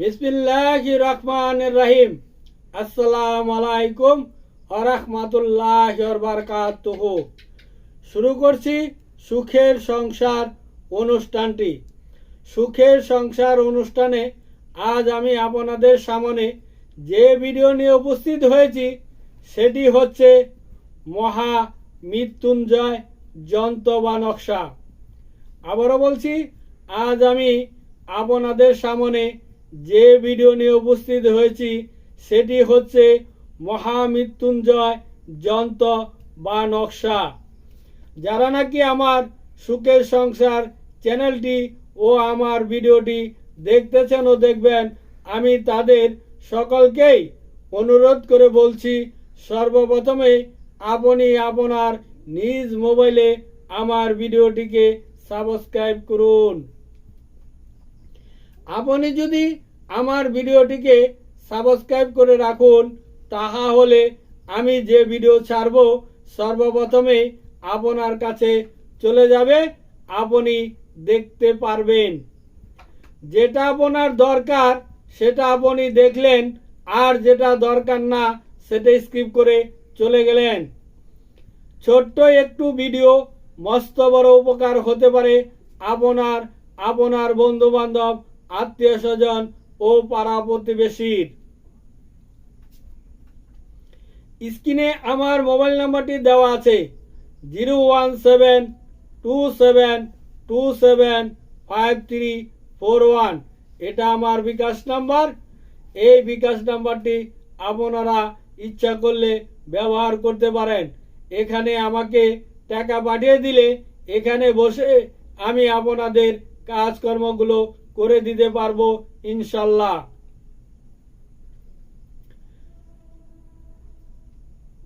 বিসমিল্লাহ রহমান রাহিম। আসসালামু আলাইকুম আরহামাতুল্লাহ বারকাতুহ। শুরু করছি সুখের সংসার অনুষ্ঠানটি। সুখের সংসার অনুষ্ঠানে আজ আমি আপনাদের সামনে যে ভিডিও নিয়ে উপস্থিত হয়েছি, সেটি হচ্ছে মহা মৃত্যুঞ্জয় যন্ত্র বা নকশা। আবারও বলছি, আজ আমি আপনাদের সামনে যে ভিডিও নিয়ে উপস্থিত হয়েছি, সেটি হচ্ছে মহামৃত্যুঞ্জয় যন্ত্র বা নকশা। যারা নাকি আমার সুখের সংসার চ্যানেলটি ও আমার ভিডিওটি দেখতেছেন ও দেখবেন, আমি তাদের সকলকেই অনুরোধ করে বলছি, সর্বপ্রথমে আপনি আপনার নিজ মোবাইলে আমার ভিডিওটিকে সাবস্ক্রাইব করুন। আপনি যদি আমার ভিডিওটিকে সাবস্ক্রাইব করে রাখুন তাহা হলে আমি যে ভিডিও ছাড়ব, সর্বপ্রথমে আপনার কাছে চলে যাবে, আপনি দেখতে পারবেন। যেটা আপনার দরকার, সেটা আপনি দেখলেন, আর যেটা দরকার না, সেটা স্কিপ করে চলে গেলেন। ছোট্ট একটু ভিডিও, মস্ত বড় উপকার হতে পারে, আপনার আপনার বন্ধু বান্ধব আত্মীয় স্বজন ও পাড়া প্রতিবেশীর। স্ক্রিনে আমার মোবাইল নাম্বারটি দেওয়া আছে। Zero one seven two seven two seven five three four one. এটা আমার বিকাশ নাম্বার। এই বিকাশ নাম্বারটি আপনারা ইচ্ছা করলে ব্যবহার করতে পারেন। এখানে আমাকে টাকা পাঠিয়ে দিলে এখানে বসে আমি আপনাদের কাজকর্মগুলো করে দিতে পারব, ইনশাল্লাহ।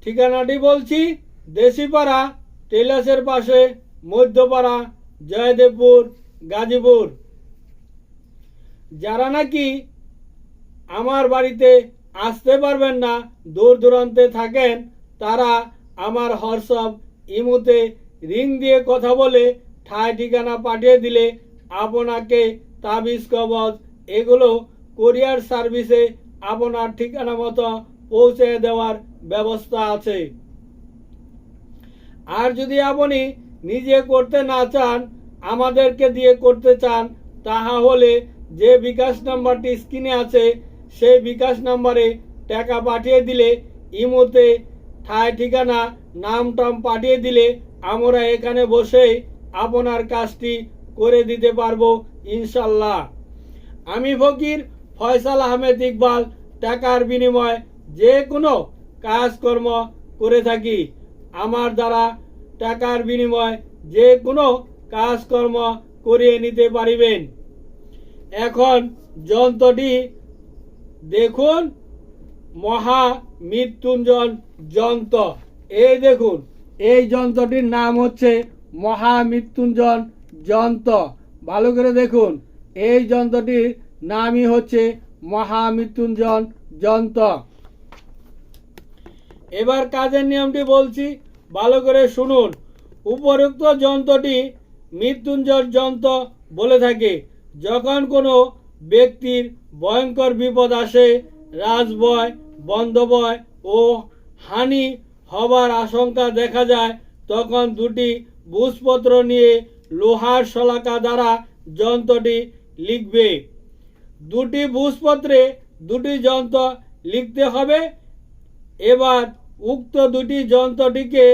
ঠিকানাটি বলছি, দেশিপাড়া, টেলাসের পাশে, মধ্যপাড়া, জয়দেবপুর, গাজীপুর। যারা নাকি আমার বাড়িতে আসতে পারবেন না, দূর দূরান্তে থাকেন, তারা আমার হোয়াটসঅ্যাপ ইমোতে রিং দিয়ে কথা বলে ঠায় ঠিকানা পাঠিয়ে দিলে আপনাকে তাবিজ, কবজ, এগুলো কোরিয়ার সার্ভিসে আপনার ঠিকানা মতো পৌঁছে দেওয়ার ব্যবস্থা আছে। আর যদি আপনি নিজে করতে না চান, আমাদেরকে দিয়ে করতে চান তাহা হলে যে বিকাশ নাম্বারটি স্ক্রিনে আছে, সেই বিকাশ নাম্বারে টাকা পাঠিয়ে দিলে ইমোতে ঠায় ঠিকানা, নাম, টাম পাঠিয়ে দিলে আমরা এখানে বসেই আপনার কাজটি করে দিতে পারব, ইনশাল্লাহ। আমি ফকির ফয়সাল আহমেদ ইকবাল, টাকার বিনিময়ে যে কোনো কাজকর্ম করে থাকি। আমার দ্বারা টাকার বিনিময়ে যে কোনো কাজকর্ম করিয়ে নিতে পারিবেন। এখন যন্ত্রটি দেখুন, মহা মৃত্যুঞ্জন যন্ত্র। এই দেখুন, এই যন্ত্রটির নাম হচ্ছে মহা মৃত্যুঞ্জন যন্ত্র। ভালো করে দেখুন, এই যন্ত্রটির নামই হচ্ছে মহা মৃত্যুঞ্জন যন্ত্র। এবার কাজের নিয়মটি বলছি, ভালো করে শুনুন। উপরোক্ত যন্ত্রটি মৃত্যুঞ্জয় যন্ত্র বলে থাকে। যখন কোনো ব্যক্তির ভয়ঙ্কর বিপদ আসে রাজবয় বন্ধবয় ও হানি হবার আশঙ্কা দেখা যায়, তখন দুটি বুঝপত্র নিয়ে লোহার শলাকা দ্বারা যন্ত্রটি লিখবে। দুটি বুঝপত্রে দুটি যন্ত্র লিখতে হবে। এবার উক্ত দুটি যন্ত্রটিকে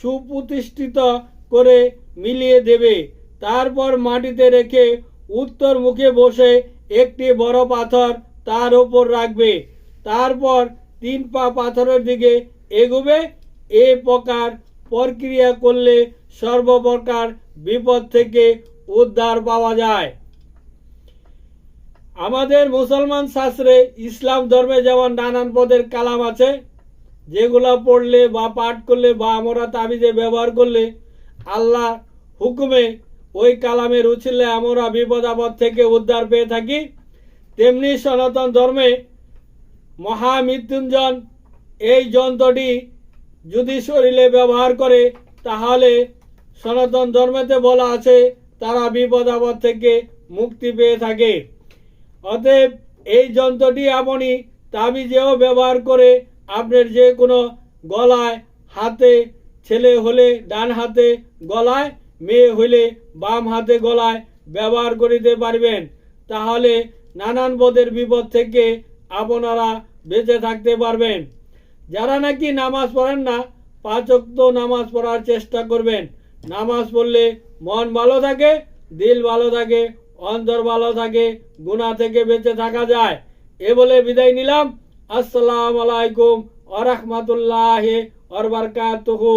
সুপ্রতিষ্ঠিত করে মিলিয়ে দেবে। তারপর মাটিতে রেখে উত্তর মুখে বসে একটি বড় পাথর তার ওপর রাখবে। তারপর তিন পা পাথরের দিকে এগোবে। এ প্রকার প্রক্রিয়া করলে সর্বপ্রকার বিপদ থেকে উদ্ধার পাওয়া যায়। আমাদের মুসলমান শাস্ত্রে ইসলাম ধর্মে যেমন নানান পদের কালাম আছে, যেগুলো পড়লে বা পাঠ করলে বা আমরা তাবিজে ব্যবহার করলে আল্লাহ হুকুমে ওই কালামের উচিলে আমরা বিপদ আপদ থেকে উদ্ধার পেয়ে থাকি। তেমনি সনাতন ধর্মে মহামৃত্যুঞ্জন এই যন্ত্রটি যদি শরীরে ব্যবহার করে, তাহলে সনাতন ধর্মেতে বলা আছে, তারা বিপদ আপদ থেকে মুক্তি পেয়ে থাকে। অতএব এই যন্ত্রটি আপনি তাবিজেও ব্যবহার করে আপনার যে কোনো গলায়, হাতে, ছেলে হলে ডান হাতে গলায়, মেয়ে হলে বাম হাতে গলায় ব্যবহার করিতে পারবেন। তাহলে নানান পদের বিপদ থেকে আপনারা বেঁচে থাকতে পারবেন। যারা নাকি নামাজ পড়েন না, পাঁচ ওয়াক্ত নামাজ পড়ার চেষ্টা করবেন। নামাজ পড়লে মন ভালো থাকে, দিল ভালো থাকে, অন্তর ভালো থাকে গুণা থেকে বেঁচে থাকা যায়। এ বলে বিদায় নিলাম। আসসালাম আলাইকুম আরহামতুল্লাহ রহমতুল্লাহ আরবারকাতুহু